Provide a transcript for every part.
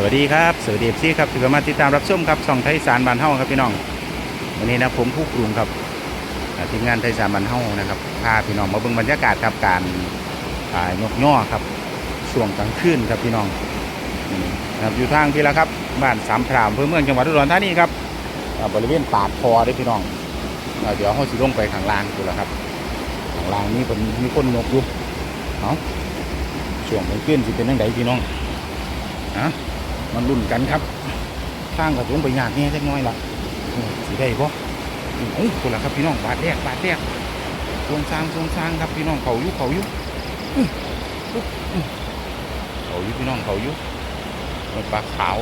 สวัสดีครับสวัสดีพี่ครับที่เข้ามาติดตามรับชมครับช่องไทยสารบานเฮาครับพี่น้อง วันนี้นะผมผู้กรุงครับทีมงานไทยสารบานเฮานะครับพาพี่น้องมาเบิ่งบรรยากาศครับการอ่ายกย่อครับช่วงกลางคืนครับพี่น้องนะครับอยู่ทางพี่ละครับบ้านสามพรามอำเภอเมืองจังหวัดอุดรธานีครับบริเวณปากคอด้อพี่น้องเดี๋ยวเขาสิลงไปข้างล่างดูแลครับข้างล่างนี่เป็นมีคนยกอยู่เอาช่วงกลางคืนสิเป็นยังไงพี่น้องอะ มันรุ่นกันครับสร้างกระตุ้งไปยากเนี่ยจักน้อยละสีได้ปะโอ้คนละครับพี่น้องบาทแรกบาทแรกทรงสร้างทรงสร้างครับพี่น้องเขาอยุเขาอยุอื้ออื้ออื้อเขาอยุพี่น้องเขาอยุมันปลาขาว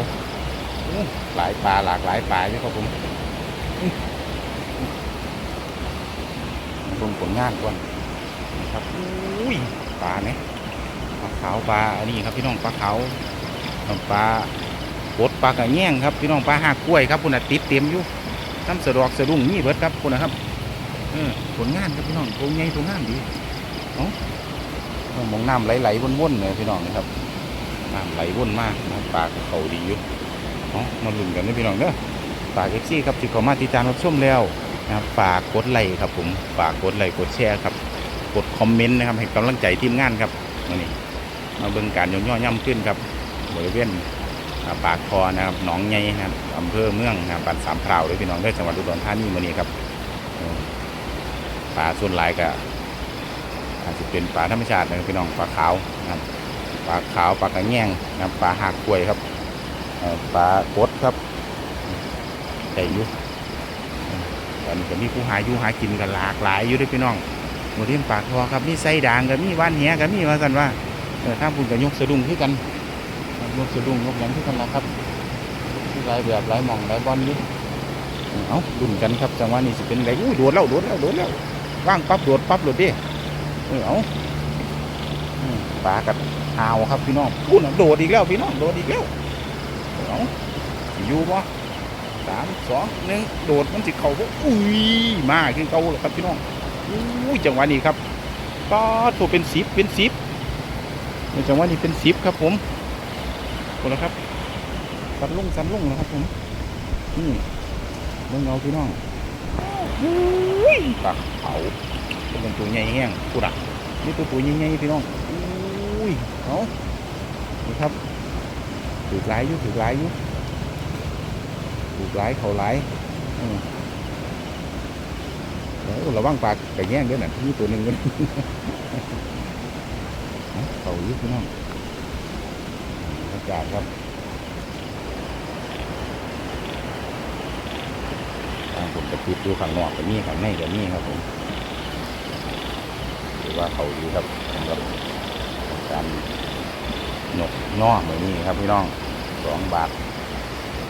หลายปลาหลากหลายปลาอยู่ครับผมอื้อมาลงผลงานก่อนนะครับอุ้ยปลาเนี่ยปลาขาวปลาอันนี้ครับพี่น้องปลาขาว ปลาบดปลากระแง่งครับพี่น้องปลาหากกล้วยครับคุณติดเต็มอยู่น้ำสะดอกสะดุ้งนี่เบิดครับคุณนะครับเออผลงานครับพี่น้องตัวใหญ่ตัวงามดีเอ้ามองน้ำไหลๆวนๆเลยพี่น้องนะครับน้ำไหลวนมากน้ำปลาเขาดีอยู่เอ้ามาลุ้นกันนะพี่น้องเด้อฝากเอฟซีครับที่เขามาติดตามรับชมแล้วนะครับฝากกดไลค์ครับผมฝากกดไลค์กดแชร์ครับ กดคอมเมนต์นะครับให้กำลังใจทีมงานครับนนี้มาเบิ่งการย่อย่ำขึ้นครับ บริเวณปากคอนะครับหนองใหญ่นะครับอำเภอเมืองนะครับบ้านสามพราวด้วยพี่น้องด้วยจังหวัดอุดรธานีมื่อนี้ครับปลาส่วนหลายก็อาจจะเป็นปลาธรรมชาตินะครับพี่น้องปลาขาวนะครับปลาขาวปลากระแง่งนะครับปลาหากกล้วยครับเอ่อปลากดครับแต่ยู่เออตอนนี้ก็มีผู้หาอยู่หากินกันหลากหลายอยู่ด้วยพี่น้องบริเวณปากคอครับมีไส้ด่างกับมีว่านแหกับมีว่ากันว่าถ้าคุณกับยกสะดุ้งขึ้นกัน ยกสะดุ้งยกยังที่กันละครับที่หลายแบบหลายหมองหลายบอลนี่เอาดุนกันครับจังหวะนี้สิเป็นไรอุ้ยโดดแล้วโดดแล้วโดดแล้วว่างปั๊บโดดปั๊บโดดดิเออเอาปลากัดหาวครับพี่น้องพูดนะโดดอีกแล้วพี่น้องโดดอีกแล้วเอาอยู่ปะสามสองหนึ่งโดดมันสิเข่าปะอุ้ยมาขึ้นเก่าแล้วครับพี่น้องอุ้ยจังหวะนี้ครับก็ตัวเป็นสิบเป็นสิบจังหวะนี้เป็นสิบครับผม คนละครับสันลุ่งสันลุ่งนะครับผมนี่เบิ่งเอาพี่น้องอุ้ยปลาเขาเป็นตัวใหญ่แห้งกูดักนี่ตัวตัวใหญ่ๆพี่น้องอุ้ยเอานี่ครับถือหลายอยู่ถือหลายอยู่ถือหลายเขาหลายอืมเดี๋ยวระวังปลาไก่แย่งด้วยน่ะมีตัวหนึ่งกันเอาเขาอยู่พี่น้องอา กาศครับทางผมจะปิดดูข้างนอกกับนี่ข้างในกับนี่ครับผมถือว่าเขาดีครับสำหรับการหนกนอกแบบนี้ครับพี่น้องสองบาท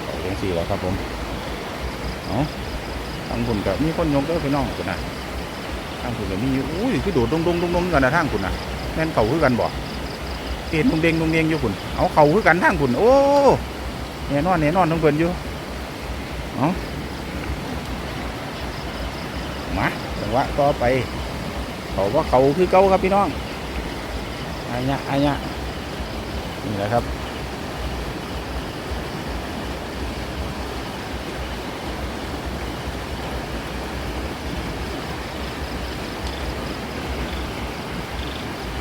เขาเลี้ยงสี่แล้วครับผมเอาทางคุณกับมีคนยกเด้อพี่น้องคุณนะทางคุณกับมีอุ้ยคือโดดดงดงดงดงกันนะทางคุณนะแม่นเขาคือกันบ่ เตียนดงเดงตรงเดงอยู่คุณเอาเขาคือกันทางคุณโอ้แน่นอนแน่นอนทั้งเพิ่นอยู่เอามาจังหวะต่อไปเขาว่าเขาคือเก้าครับพี่น้องอันนี้อันนี้นี่แหละครับ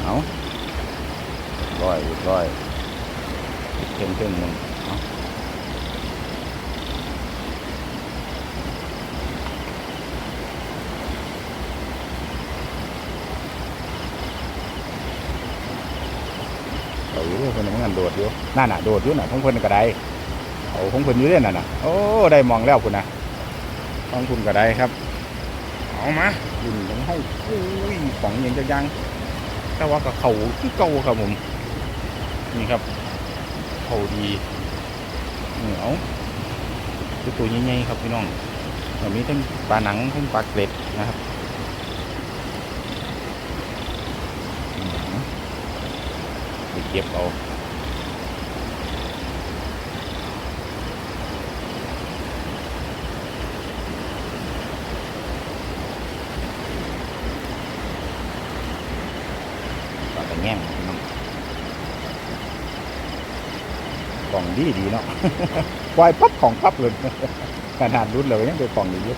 เอา ร้อยร้อย เข่งเข่งหนึ่งเอาเอาอยู่เพิ่นมันโดดอยู่นั่นน่ะโดดอยู่น่ะของเพิ่นก็ได้เอาของเพิ่นอยู่เด้นั่นน่ะโอ้ได้มองแล้วคุณน่ะของคุณก็ได้ครับเอามายิงของเฮาอุ้ยของยังจะยังแต่ว่ากับเขาคือเก่าครับผมนี่ครับ เขาดีเหนียวคือตัวใหญ่ๆครับพี่น้องแบบนี้ทั้งปลาหนังทั้งปลาเกล็ดนะครับไปเก็บเอาปลากระแง่ง พี่น้องดีดีเนาะปล่อยปั๊บของปั๊บเลยขนาดรุ่นเลยยังเป็นกล่องดีอยู่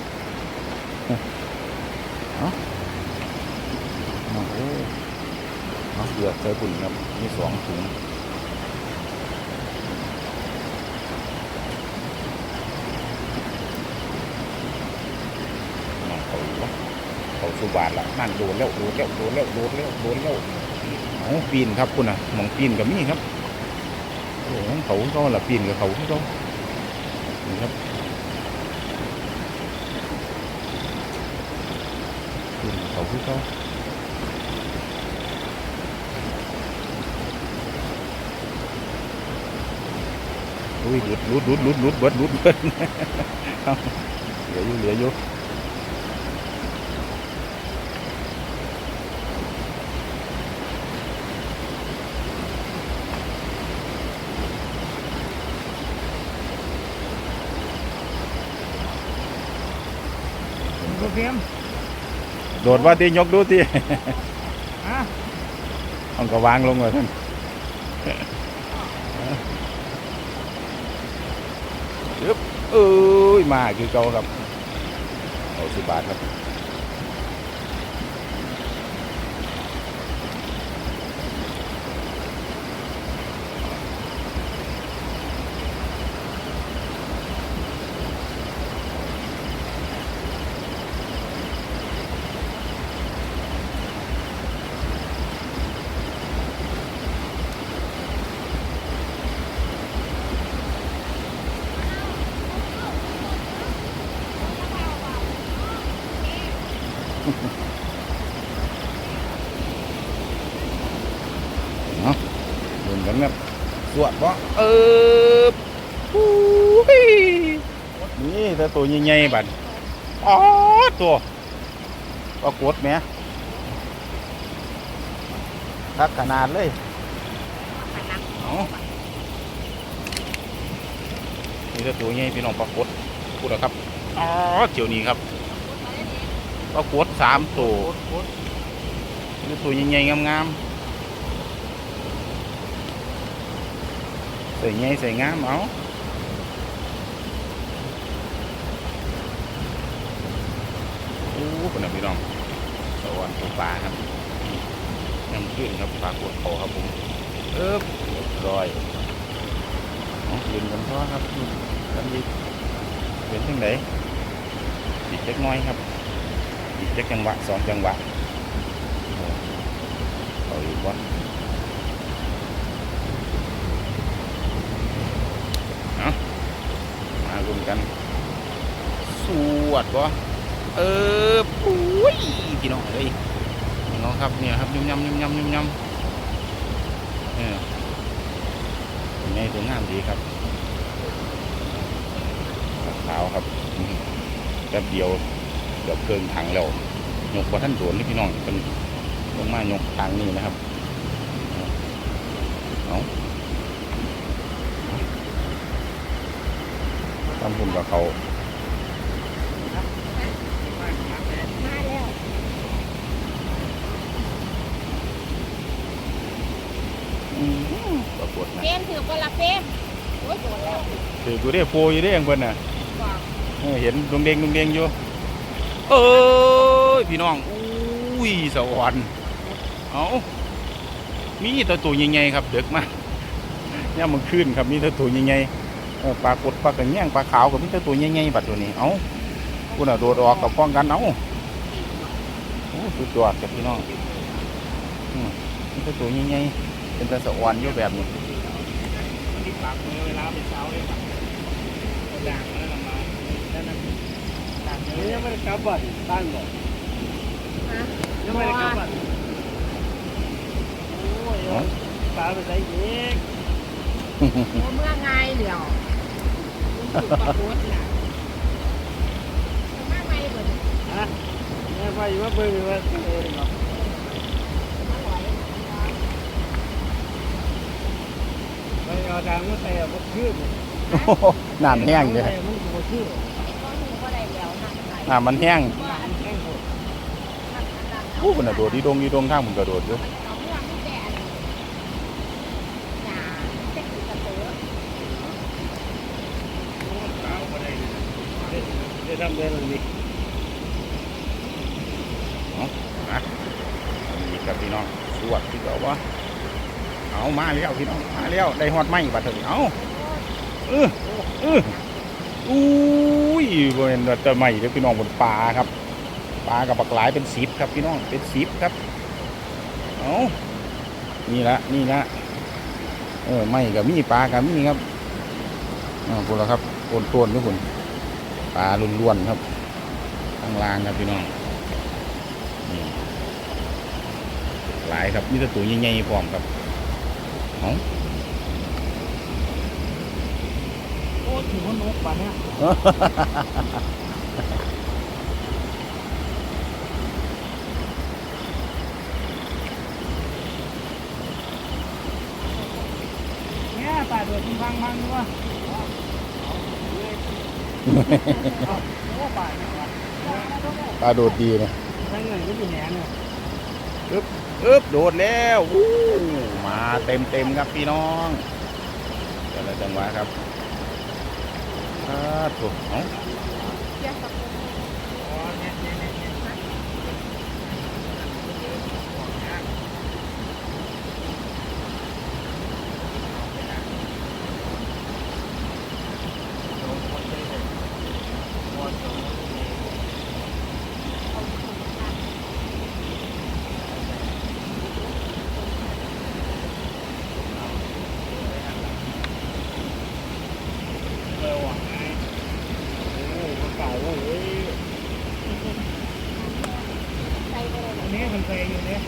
เอาเอาโอ้เอาเดือดใส่ปุ่นครับมีสองถุงน้องเขาเขาสุบานละนั่นโดนแล้วโดนแล้วโดนแล้วโดนแล้วโดนแล้วเอาปีนครับคุณน่ะหมองปีนกับมีครับ โอ้ยเขาเขาละปีนกับเขาที่เขานี่ครับปีนกับเขาที่เขาอุ้ยหลุดหลุดหลุดหลุดหลุดเบิดหลุดเบิด เอาเหลืออยู่เหลืออยู่ เพียมโดดว่าตียกดูตีอะต้องก็วางลงเลยท่านยึบเอ้ยมาคือเก่าครับเอาสิบบาทครับ นกันครับสวดบ่เออปุ้ยนี่ถ้าตัวใหญ่ๆบัดอ๋อตัวปรากฏแหมทักขนาดเลยเอานี่ถ้าตัวใหญ่พี่น้องปรากฏพูดนะครับอ๋อเจียวนี้ครับปรากฏสามตัวนี่ตัวใหญ่ๆงามๆ ใส่ใหญ่ใส่งามเอาโอ้คนน่ะพี่น้องสวรรค์ปูปลาครับยังขึ้นครับปลากดคอครับผมเอ๊บรียบร้อยยืนกันพอครับกันดีเป็นจังไดอีกเล็กน้อยครับอีกเล็กจังหวะสองจังหวะเอาอีกวะเอา รุนกัน สวดวะเออปุ้ยพี่น้องเอ้ยพี่น้องครับเนี่ยครับยุ่มยำยุ่มยำยุ่มยำเนี่ยเป็นไงตัวงามดีครับขาวครับแป๊บเดียวเดี๋ยวเกินถังแล้วยกกว่าท่านโดนนี่พี่น้องเป็นลงมายกทางนี้นะครับเอาำหุ่นกับเขามาแล้วอืมปรากฏนะเฟมถือคนละเฟมโอ้ยโดนแล้วถือกูได้โฟอยู่ได้ยังเพิ่นน่ะบอกเออเห็นดวงเด้งดวงเด้งอยู่เอ้ยพี่น้องอุ้ยสวรรค์เอามีแตัวตัวใหญ่ๆครับเด็กมากเนี่ยมันขึ้นครับมีแตัวตัวใหญ่ๆ เออปลากดปลากระแยงปลาขาวกับมีแตัวตัวใหญ่ๆบัดตัวนี้ เอาคุณน่ะโดดออกกับป้องกันเอาโอ้สุดยอดครับพี่น้องอืมมีแตัวตัวใหญ่ๆเป็นตาสวรรค์อยู่แบบนี้ที่ปากมือเวลาไปเช้าเลยครับด่างแล้วละมาแล้วนั่นด่างนี้ยังไม่ได้กลับบ้านบ้านบอกฮะยังไม่ได้กลับบ้านโอ้ยปลาไปใส่เย็กโอ้ เมื่อไงเดี๋ยวคุณถูกประกวดน่ะมาไม่เบิดฮะแม่ไปอยู่ว่าเบิ่งว่าเออเนาะมาลอยไปเอาด่างมาใส่เอาบ่ชื่อมันโอ้โหน้ำแห้งเลยมันก็บ่ชื่อก็หูก็ได้แล้วนั่งใส่น้ำมันแห้งว่าอันแข้งโหดนั่งนั่งโอ้คนน่ะโดดดีดงดีดงข้างมันกระโดดอยู่ เอาเมื่อไม่แต่อันหนาเต็กกระเตือ ทำเรื่องนี้นะนี่ครับพี่น้องสวดที่เขาว่าเอามาแล้วพี่น้องมาแล้วได้ฮอดไหมบัดถอะเอาเออเอออุ้ยบริเวณต้นไม้เด้อพี่น้องบนป่าครับปลากับปลากหลายเป็นสิบครับพี่น้องเป็นสิบครับเอานี่ละนี่ละเออไม้กับมีปลากับมีครับอ่าคุณละครับโอนต้นทุกคน ปลาล้วนๆครับข้างล่างครับพี่น้องนี่หลายครับมีแต่ตัวใหญ่ๆพร้อมครับเอาโอ้ถือว่านกป่ะเนี่ยเนี่ยตาโดดพังพังๆด้วย วะเอาโอ้ป่าเนี่ยวะปลาโดดดีนะทั้งเงินก็อยู่แหนเนี่ยอึ๊บโดดแล้วอู้มาเต็มเต็มๆครับพี่น้องแต่ละจังหวะครับครับถูกเอาเยี่ยมกับ อ๋อเนี่ยเนี่ยเนี่ยเนี่ยเร็วอะไงโอ้มันเก่าเว้ย ใจก็เลย อันนี้ มันเคยอยู่เนี่ย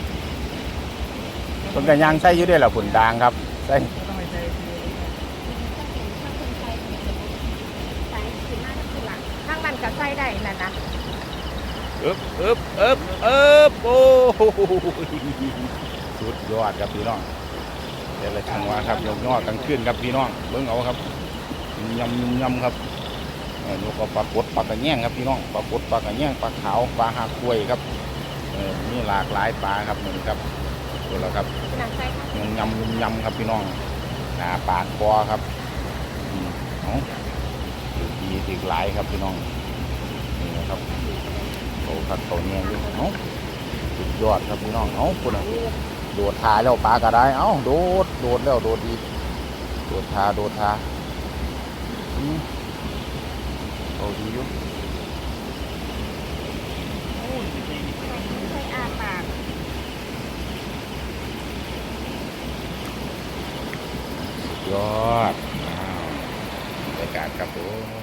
คนกันยางใส่อยู่ด้วยเหรอผุนดางครับใส่ก็ต้องไปใช้คือถ้าคนใจใส่ขึ้นมาก็คือหลังข้างมันก็ใส่ได้นั่นนะอึ๊บอึ๊บอึ๊บอึ๊บโอ้โหสุดยอดครับพี่น้องแต่ละจังหวะครับยกยอดกลางคืนครับพี่น้องเบิ่งเอาครับยำยำครับเออนกก็ปลากดปลากระแยงครับพี่น้องปลากดปลากระแยงปลาขาวปลาหากล้วยครับเออ มีหลากหลายปลาครับนี่ครับดูแล้วครับหนังใส่ค่ะยำยำยำครับพี่น้องหนาปากคอครับอืมเอาถือดีถือหลายครับพี่น้องนี่นะครับโตครับโตเนี่ยอยู่เอาสุดยอดครับพี่น้องเอาคุณอะโดดทาแล้วปลาก็ได้เอาโดดโดดแล้วโดดอีกโดดทาโดดทาอืมโตดีอยู่ ใส่อาปาก ยอดบรรยากาศครับผม